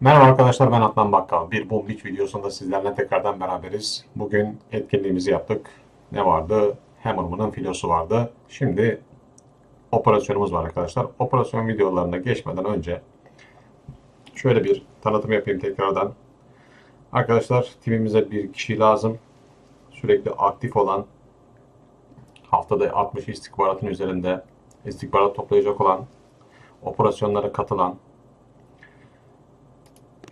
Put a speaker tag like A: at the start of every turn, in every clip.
A: Merhaba arkadaşlar ben Adnan Bakkal. Bir Beach videosunda sizlerle tekrardan beraberiz. Bugün etkinliğimizi yaptık. Ne vardı? Hammerman'ın filosu vardı. Şimdi operasyonumuz var arkadaşlar. Operasyon videolarına geçmeden önce şöyle bir tanıtım yapayım tekrardan. Arkadaşlar timimize bir kişi lazım. Sürekli aktif olan haftada 60 istihbaratın üzerinde istihbarat toplayacak olan operasyonlara katılan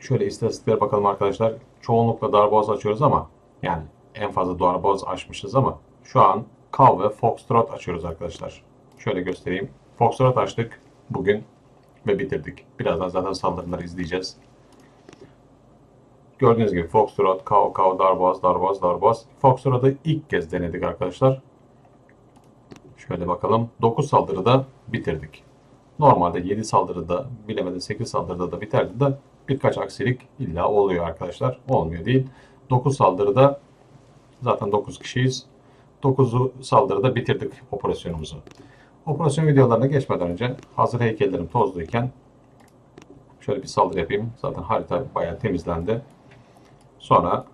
A: Şöyle istatistiklere bakalım arkadaşlar. Çoğunlukla darboğaz açıyoruz ama yani en fazla darboğaz açmışız ama şu an Cow ve Foxtrot açıyoruz arkadaşlar. Şöyle göstereyim. Foxtrot açtık bugün ve bitirdik. Birazdan zaten saldırıları izleyeceğiz. Gördüğünüz gibi Foxtrot, Cow, Cow, darboğaz, darboğaz, darboğaz. Foxtrot'u ilk kez denedik arkadaşlar. Şöyle bakalım. 9 saldırıda bitirdik. Normalde 7 saldırıda, bilemede 8 saldırıda da biterdi de birkaç aksilik illa oluyor arkadaşlar. Olmuyor değil. 9 saldırıda zaten 9 kişiyiz. 9'u saldırıda bitirdik operasyonumuzu. Operasyon videolarına geçmeden önce hazır heykellerim tozluyken şöyle bir saldırı yapayım. Zaten harita bayağı temizlendi. Sonra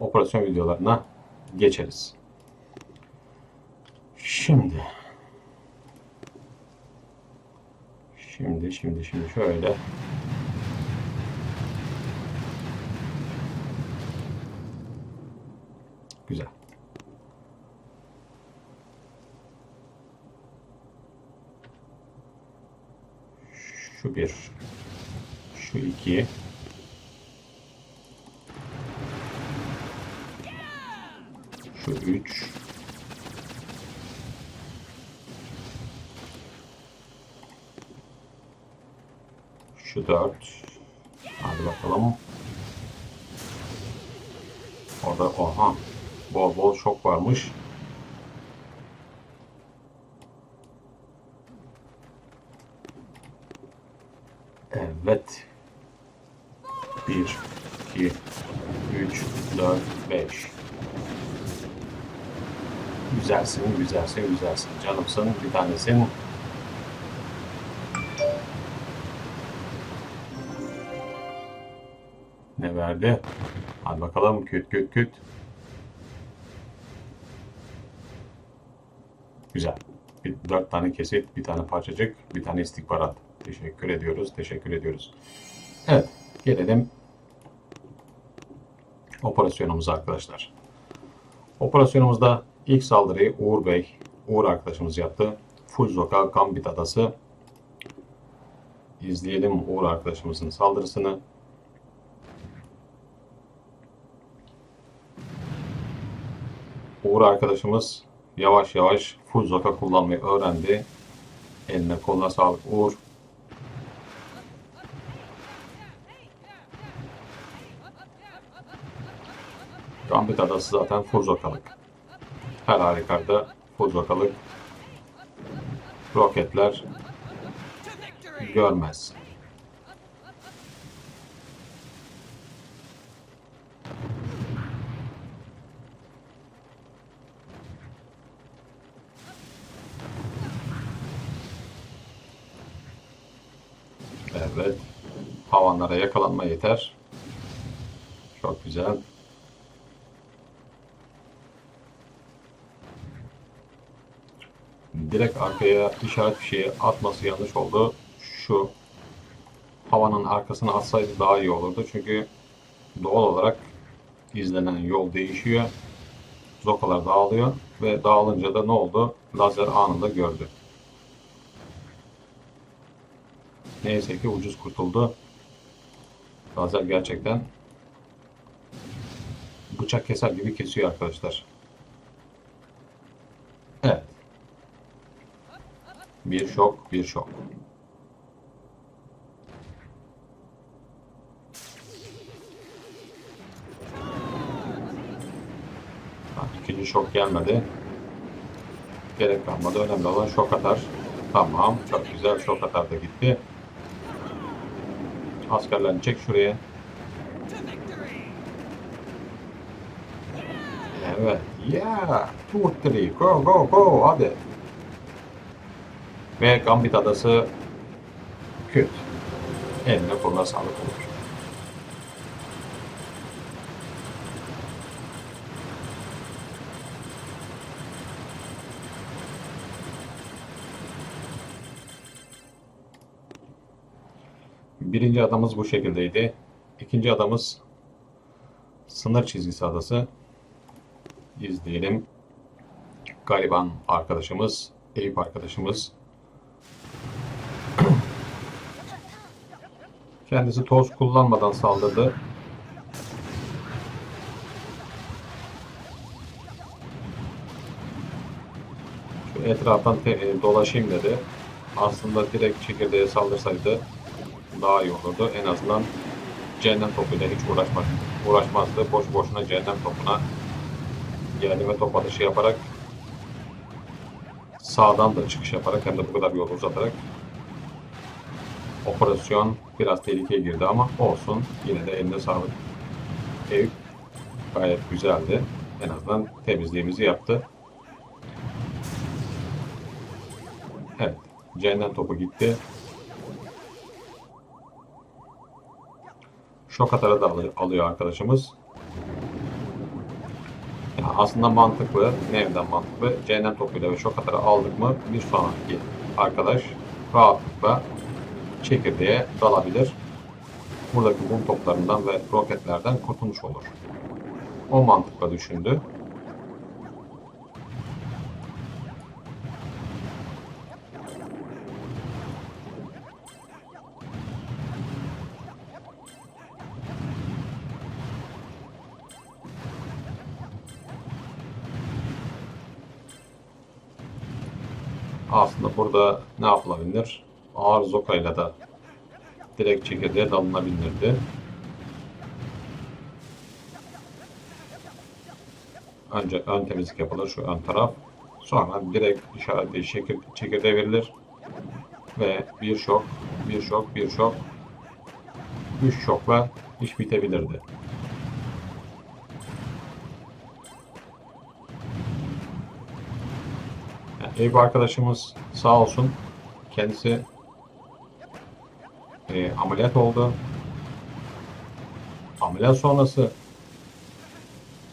A: operasyon videolarına geçeriz. Şimdi Şimdi şimdi şimdi şöyle Güzel. Şu bir. Şu iki. Şu üç. Şu dört. Hadi bakalım. Orada oha. Bol bol şok varmış. Evet. Bir, iki, üç, dört, beş. Güzelsin, güzelsin, güzelsin. Canımsın, bir tanesin. Ne verdi? Hadi bakalım küt küt küt. Güzel. Bir, dört tane kesit, bir tane parçacık, bir tane istihbarat. Teşekkür ediyoruz, teşekkür ediyoruz. Evet, gelelim operasyonumuza arkadaşlar. Operasyonumuzda ilk saldırıyı Uğur Bey, Uğur arkadaşımız yaptı. Fuzoka Gambit Adası. İzleyelim Uğur arkadaşımızın saldırısını. Uğur arkadaşımız yavaş yavaş full zoka kullanmayı öğrendi. Eline koluna sağlık Uğur. Gambit adası zaten full zokalık. Her halükarda full zokalık. Roketler görmez. Evet. Havanlara yakalanma yeter. Çok güzel. Direkt arkaya işaret fişeği atması yanlış oldu. Şu havanın arkasına atsaydı daha iyi olurdu. Çünkü doğal olarak izlenen yol değişiyor. Zokalar dağılıyor ve dağılınca da ne oldu? Lazer anında gördü. Neyse ki ucuz kurtuldu. Lazer gerçekten bıçak keser gibi kesiyor arkadaşlar. Evet. Bir şok, bir şok. İkinci şok gelmedi. Gerek kalmadı. Önemli olan şok atar. Tamam. Çok güzel şok atar da gitti. Askerlerini çek şuraya. Evet. Yeah. Two, three. Go, go, go. Hadi. Ve Gambit adası küt. Eline koluna sağlık olur. Birinci adamız bu şekildeydi. İkinci adamız sınır çizgisi adası. İzleyelim. Gariban arkadaşımız, Eyüp arkadaşımız. Kendisi toz kullanmadan saldırdı. Şu etraftan e, dolaşayım dedi. Aslında direkt çekirdeğe saldırsaydı daha iyi olurdu. En azından cehennem topuyla hiç uğraşmak, uğraşmazdı. Boş boşuna cehennem topuna geldi ve top atışı yaparak sağdan da çıkış yaparak hem de bu kadar yolu uzatarak operasyon biraz tehlikeye girdi ama olsun. Yine de eline sağlık. Eyüp gayet güzeldi. En azından temizliğimizi yaptı. Evet. Cehennem topu gitti. Şok atarı da alı- alıyor arkadaşımız. Ya aslında mantıklı. Nereden mantıklı? Cehennem topuyla ve şok atarı aldık mı bir sonraki arkadaş rahatlıkla çekirdeğe dalabilir. Buradaki mum toplarından ve roketlerden kurtulmuş olur. O mantıkla düşündü. Burada ne yapılabilir? Ağır zokayla da direkt çekirdeğe dalınabilirdi. Ancak ön temizlik yapılır şu ön taraf. Sonra direkt işaretli şekil, çekirdeğe verilir. Ve bir şok, bir şok, bir şok. Üç şokla iş bitebilirdi. Eyüp arkadaşımız sağ olsun kendisi e, ameliyat oldu. Ameliyat sonrası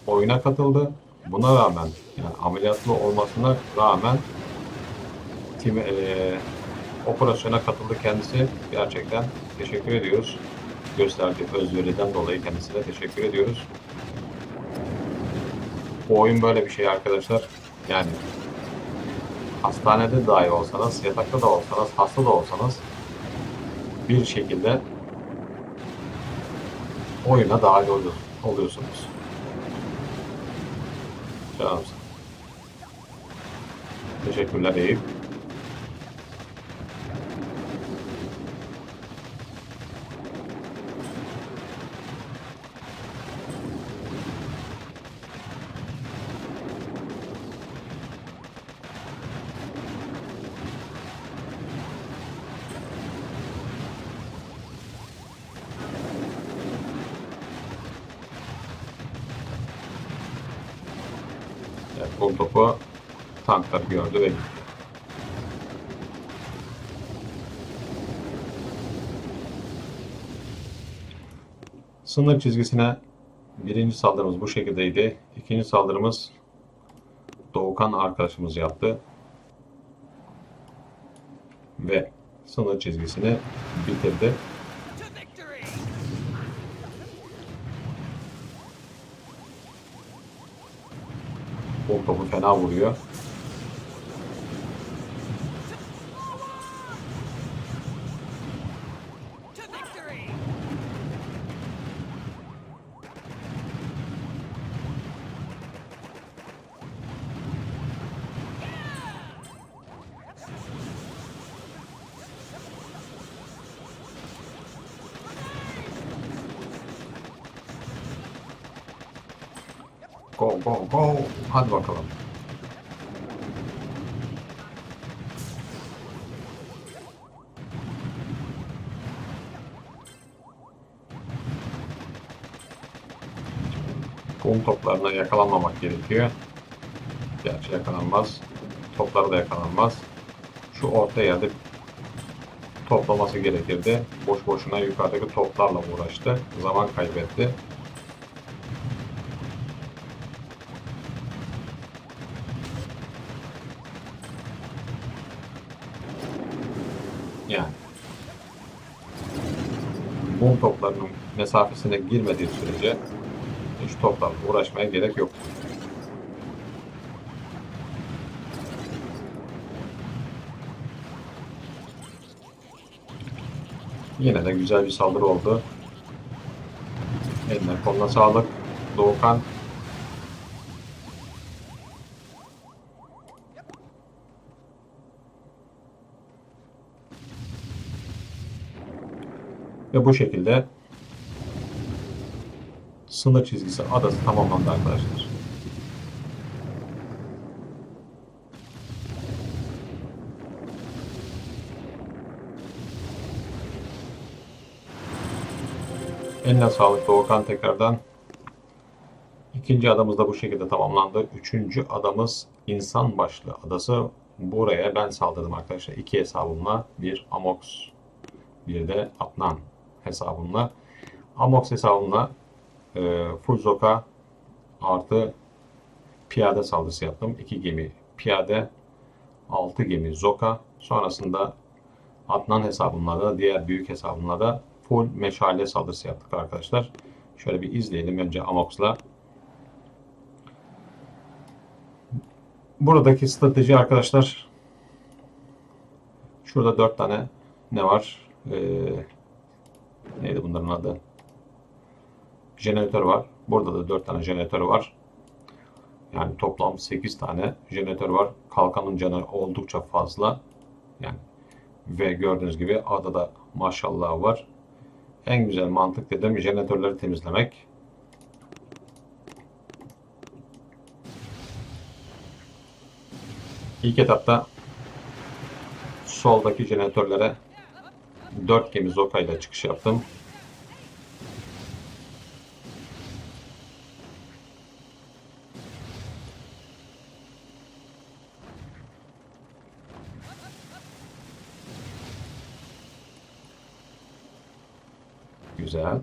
A: oyuna katıldı. Buna rağmen yani ameliyatlı olmasına rağmen tim, e, operasyona katıldı kendisi. Gerçekten teşekkür ediyoruz. Gösterdiği özveriden dolayı kendisine teşekkür ediyoruz. Bu oyun böyle bir şey arkadaşlar. Yani hastanede dahi olsanız, yatakta da olsanız, hasta da olsanız bir şekilde oyuna dahil olu- oluyorsunuz. Canım. Teşekkürler Eyüp. Evet, bu topu tanklar gördü ve gitti. Sınır çizgisine birinci saldırımız bu şekildeydi. İkinci saldırımız Doğukan arkadaşımız yaptı. Ve sınır çizgisini bitirdi. Bu topu fena vuruyor. Kum toplarına yakalanmamak gerekiyor. Gerçi yakalanmaz. Topları da yakalanmaz. Şu orta yerde toplaması gerekirdi. Boş boşuna yukarıdaki toplarla uğraştı. Zaman kaybetti. Yani mum toplarının mesafesine girmediği sürece hiç toplarla uğraşmaya gerek yok. Yine de güzel bir saldırı oldu. Eline koluna sağlık. Doğukan. Ve bu şekilde sınır çizgisi adası tamamlandı arkadaşlar. Eline sağlık Doğukan tekrardan. İkinci adamız da bu şekilde tamamlandı. Üçüncü adamız insan başlı adası. Buraya ben saldırdım arkadaşlar. İki hesabımla bir Amox bir de Adnan hesabımla. Amox hesabımla e, full zoka artı piyade saldırısı yaptım. İki gemi piyade, altı gemi zoka. Sonrasında Adnan hesabımla da diğer büyük hesabımla da full meşale saldırısı yaptık arkadaşlar. Şöyle bir izleyelim önce Amox'la. Buradaki strateji arkadaşlar şurada dört tane ne var? Ee, neydi bunların adı? Jeneratör var. Burada da dört tane jeneratör var. Yani toplam 8 tane jeneratör var. Kalkanın canı oldukça fazla. Yani ve gördüğünüz gibi adada maşallah var. En güzel mantık dedim jeneratörleri temizlemek. İlk etapta soldaki jeneratörlere 4 gemi Zoka ile çıkış yaptım. Güzel.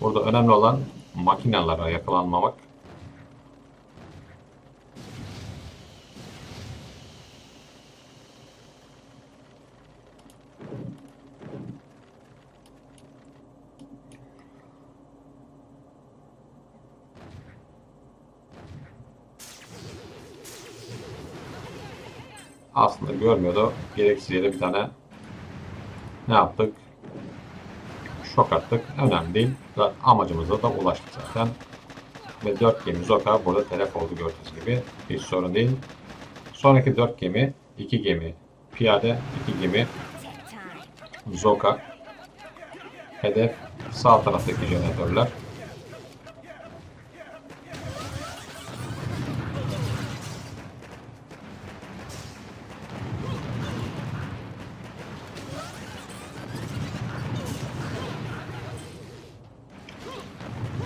A: Burada önemli olan makinelere yakalanmamak. Aslında görmüyordu. Gereksiz yere bir tane ne yaptık? Şok attık. Önemli değil. Amacımıza da ulaştık zaten. Ve 4 gemi Zoka burada telef oldu gördüğünüz gibi. Hiç sorun değil. Sonraki 4 gemi, 2 gemi piyade, 2 gemi Zoka. Hedef sağ taraftaki jeneratörler.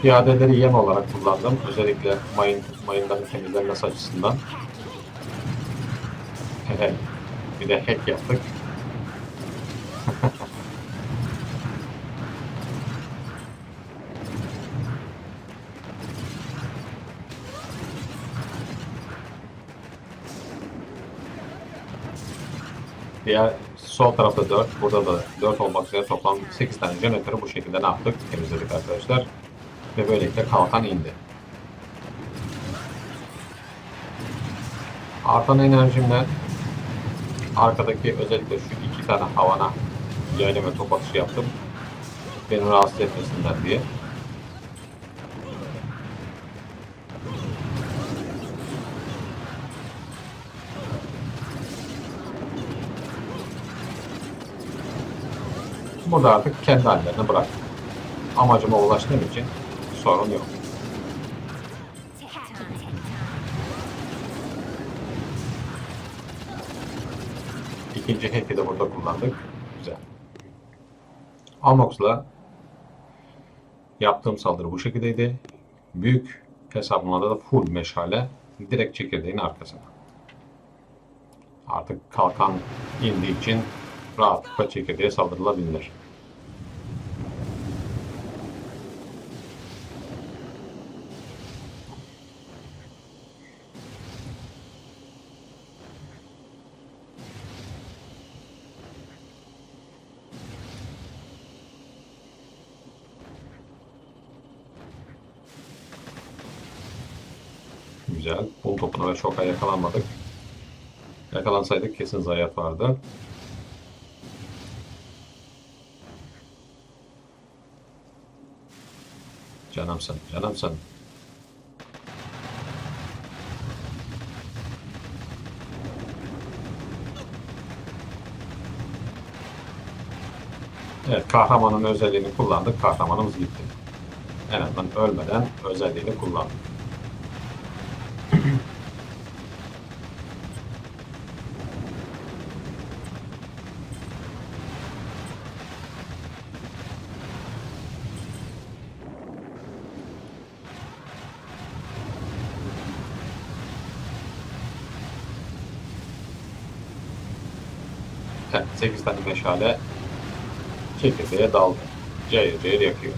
A: Piyadeleri yem olarak kullandım. Özellikle mayın, mayınların temizlenmesi açısından. bir de hack yaptık. Diğer sol tarafta 4, burada da 4 olmak üzere toplam 8 tane jeneratörü bu şekilde ne yaptık? Temizledik arkadaşlar. Ve böylelikle kalkan indi. Artan enerjimle arkadaki özellikle şu iki tane havana yaylı ve top atışı yaptım. Beni rahatsız etmesinler diye. Burada artık kendi hallerine bıraktım. Amacıma ulaştığım için sorun yok. İkinci hack'i de burada kullandık. Güzel. Amox'la yaptığım saldırı bu şekildeydi. Büyük hesabımda da full meşale direkt çekirdeğin arkasına. Artık kalkan indiği için rahatlıkla çekirdeğe saldırılabilir. Güzel. Bul topuna ve şoka yakalanmadık. Yakalansaydık kesin zayiat vardı. Canımsın, canımsın. Evet, kahramanın özelliğini kullandık. Kahramanımız gitti. En azından ölmeden özelliğini kullandık. Evet, 8 tane meşale çekirdeğe daldı. Cayır cayır yakıyor.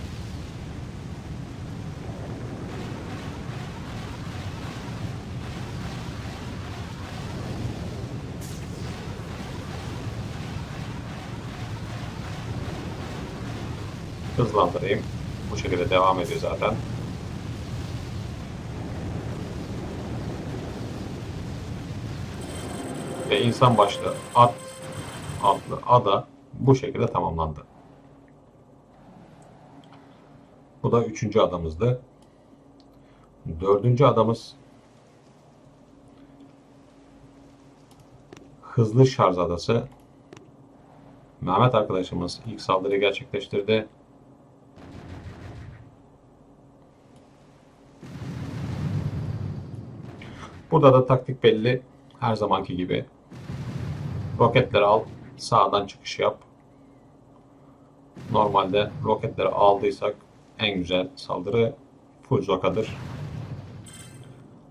A: Hızlandırayım. Bu şekilde devam ediyor zaten. Ve insan başlı at adlı ada bu şekilde tamamlandı. Bu da üçüncü adamızdı. Dördüncü adamız Hızlı Şarj Adası. Mehmet arkadaşımız ilk saldırıyı gerçekleştirdi. Burada da taktik belli. Her zamanki gibi. Roketleri al, sağdan çıkış yap. Normalde roketleri aldıysak en güzel saldırı full zokadır.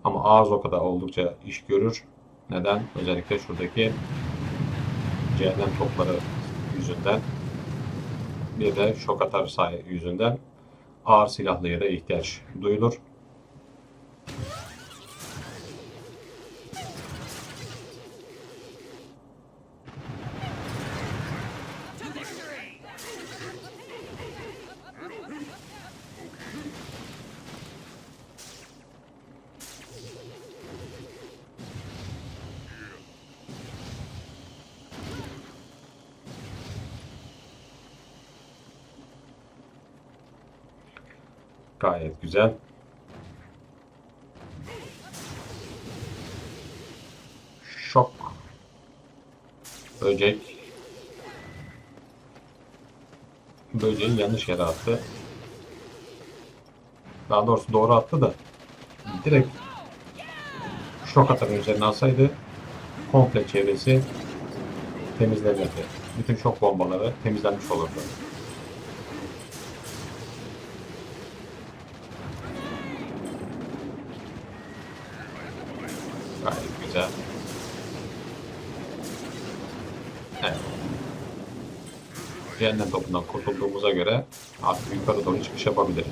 A: Ama ağır zokada oldukça iş görür. Neden? Özellikle şuradaki cehennem topları yüzünden bir de şok atar sayı yüzünden ağır silahlıya da ihtiyaç duyulur. Gayet güzel. Şok. Böcek. Böceği yanlış yere attı. Daha doğrusu doğru attı da direkt şok atarın üzerine alsaydı komple çevresi temizlenirdi. Bütün şok bombaları temizlenmiş olurdu. Gayet güzel. Evet. Cehennem topundan kurtulduğumuza göre artık yukarı doğru çıkış yapabiliriz.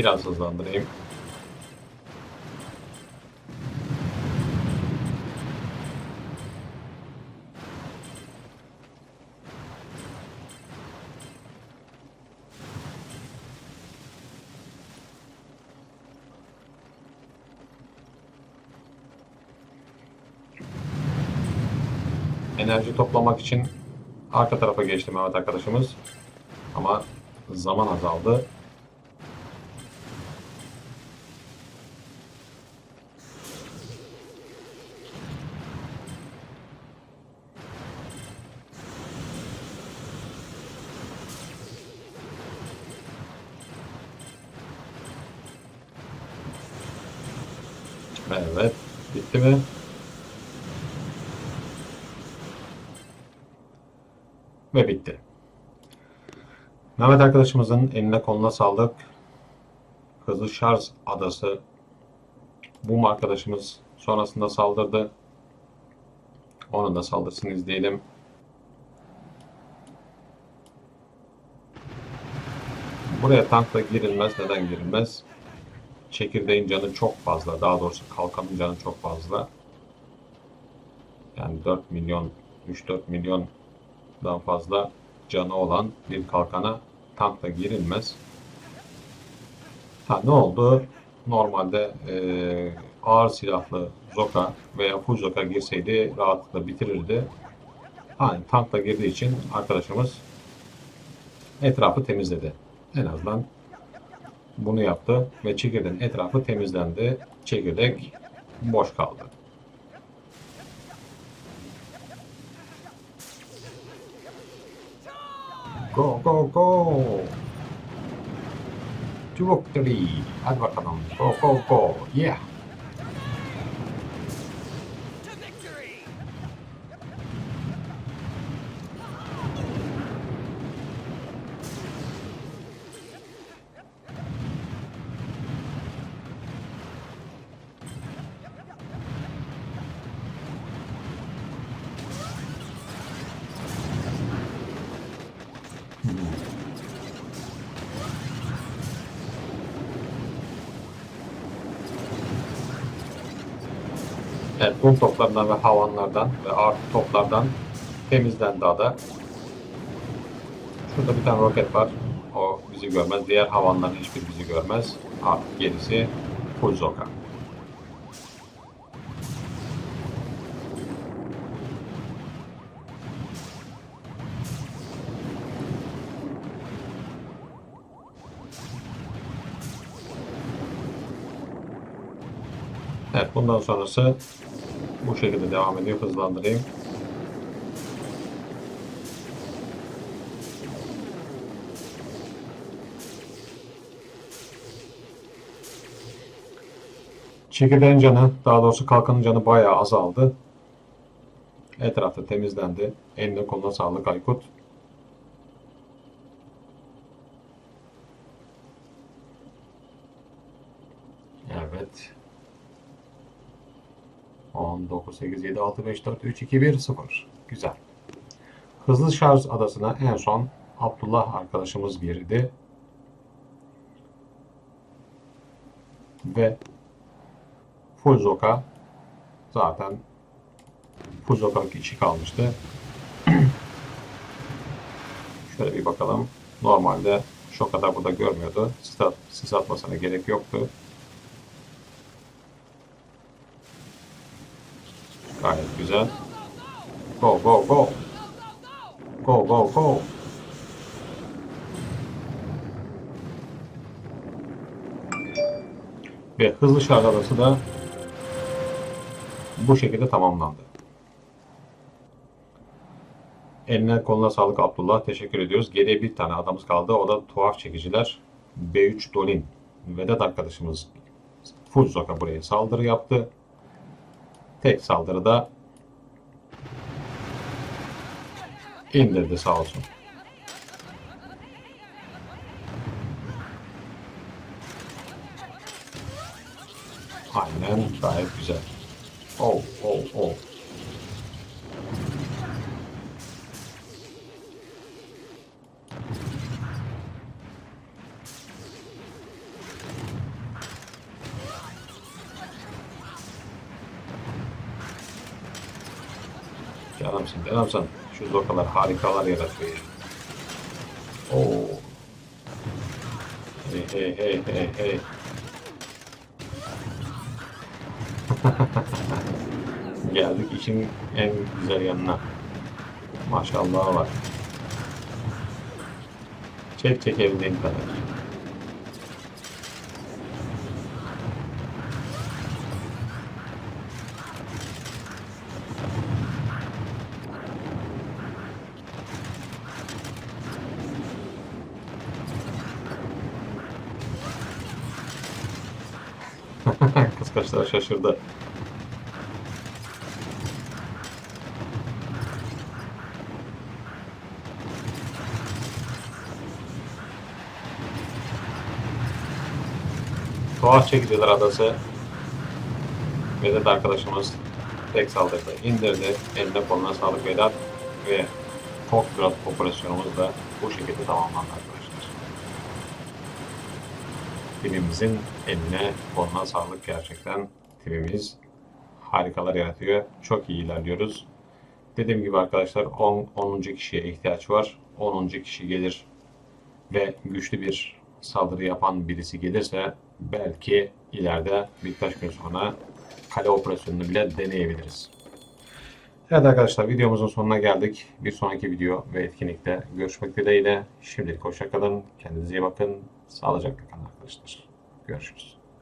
A: Biraz hızlandırayım. Enerji toplamak için arka tarafa geçti Mehmet arkadaşımız. Ama zaman azaldı. Evet. Bitti mi? Ve bitti. Mehmet arkadaşımızın eline koluna sağlık. Hızlı şarj adası. Bu arkadaşımız sonrasında saldırdı. Onun da saldırısını izleyelim. Buraya tankla girilmez. Neden girilmez? Çekirdeğin canı çok fazla. Daha doğrusu kalkanın canı çok fazla. Yani 4 milyon, 3-4 milyondan fazla canı olan bir kalkana tankla girilmez. Ha ne oldu? Normalde eee, ağır silahlı Zoka veya full Zoka girseydi rahatlıkla bitirirdi. Hani tankla girdiği için arkadaşımız etrafı temizledi. En azından bunu yaptı ve çekirdeğin etrafı temizlendi. Çekirdek boş kaldı. Go go go! To victory! Hadi bakalım. Go go go! Yeah! Kum toplarından ve havanlardan ve ağır toplardan temizlendi ada. Şurada bir tane roket var. O bizi görmez. Diğer havanların hiçbir bizi görmez. Artık gerisi full. Evet, bundan sonrası bu şekilde devam ediyor. Hızlandırayım. Çekirdeğin canı, daha doğrusu kalkanın canı bayağı azaldı. Etrafta temizlendi. Eline koluna sağlık Aykut. Evet. 10, 9, 8, 7, 6, 5, 4, 3, 2, 1, 0. Güzel. Hızlı şarj adasına en son Abdullah arkadaşımız girdi. Ve Full Zoka zaten Full Zoka'lık içi kalmıştı. Şöyle bir bakalım. Normalde şu kadar burada görmüyordu. Sis, at, atmasına gerek yoktu. Gayet güzel. Go go go. Go go go. Ve hızlı şarj arası da bu şekilde tamamlandı. Eline koluna sağlık Abdullah. Teşekkür ediyoruz. Geriye bir tane adamız kaldı. O da tuhaf çekiciler. B3 Dolin. Vedat arkadaşımız Fuzoka buraya saldırı yaptı. Tek saldırıda indirdi sağ olsun. Aynen gayet güzel. Oh oh oh. Canımsın, canımsın. Şu zokalar harikalar yaratıyor. ya. Oo. Hey hey hey hey hey. Geldik işin en güzel yanına. Maşallah var. Çek çekebildiğin kadar. Arkadaşlar şaşırdı. Tuhaf çekiciler adası Vedat arkadaşımız tek saldırıda indirdi. Eline koluna sağlık Vedat ve Grad operasyonumuz da bu şekilde tamamlandı arkadaşlar. Timimizin eline koluna sağlık gerçekten. Timimiz harikalar yaratıyor. Çok iyi ilerliyoruz. Dediğim gibi arkadaşlar 10. 10. kişiye ihtiyaç var. 10. kişi gelir ve güçlü bir saldırı yapan birisi gelirse belki ileride birkaç gün sonra kale operasyonunu bile deneyebiliriz. Evet arkadaşlar videomuzun sonuna geldik. Bir sonraki video ve etkinlikte görüşmek dileğiyle. Şimdilik hoşçakalın. Kendinize iyi bakın. Sağlıcakla kalın arkadaşlar. Görüşürüz.